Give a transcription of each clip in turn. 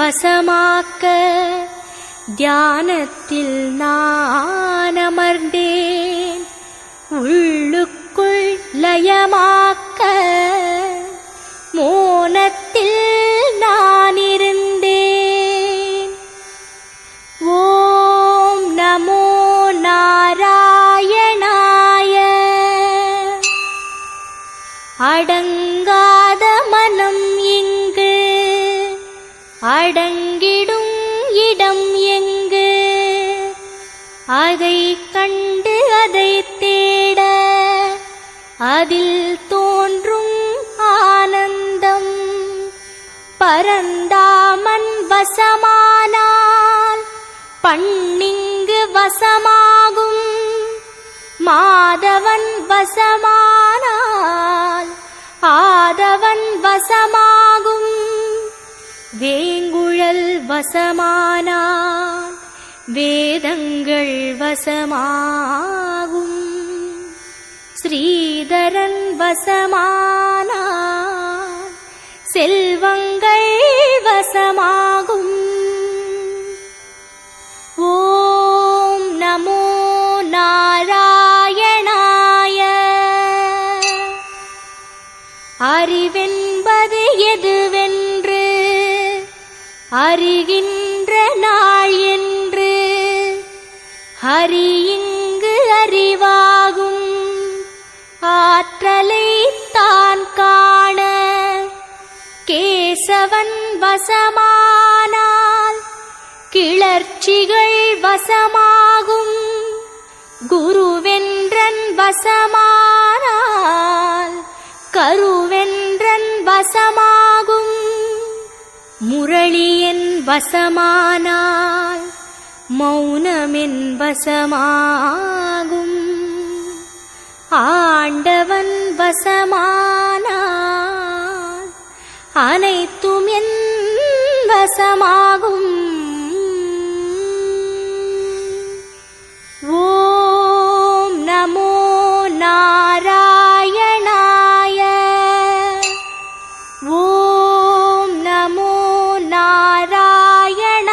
வசமாக்க தியானத்தில் நான் அமர்ந்தேன் உள்ளுக்குள் லயமாக்க மோனத்தில் நான் இருந்தேன் ஓம் நமோ நாராயணாய. அடங்காத மனம் இங்கு அடங்கிடும் இடம் எங்கு? அதை கண்டு அதை தேட அதில் தோன்றும் ஆனந்தம். பரந்தாமன் வசமானால் பண்ணிங்கு வசமாகும். மாதவன் வசமா வேங்குழல் வசமானால் வேதங்கள் வசமாகும் ஸ்ரீதரன் வசமானால் செல்வங்கள் வசமாகும் ஓம் நமோ நாராயணாய அறிவென்பது அறிகின்ற நாள் என்று ஹரி இங்கு அறிவாகும். ஆற்றலை தான் காண கேசவன் வசமானால் கிளர்ச்சிகள் வசமாகும். குருவென்றன் வசமா முரளியின் வசமானால் மௌனமின் வசமாகும். ஆண்டவன் வசமானால் அனைத்தும் என் வசமாகும். நாராயணாய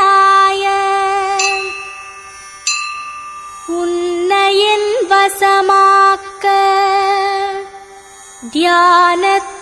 உன்னையின் வசமாக்க தியானத்தில்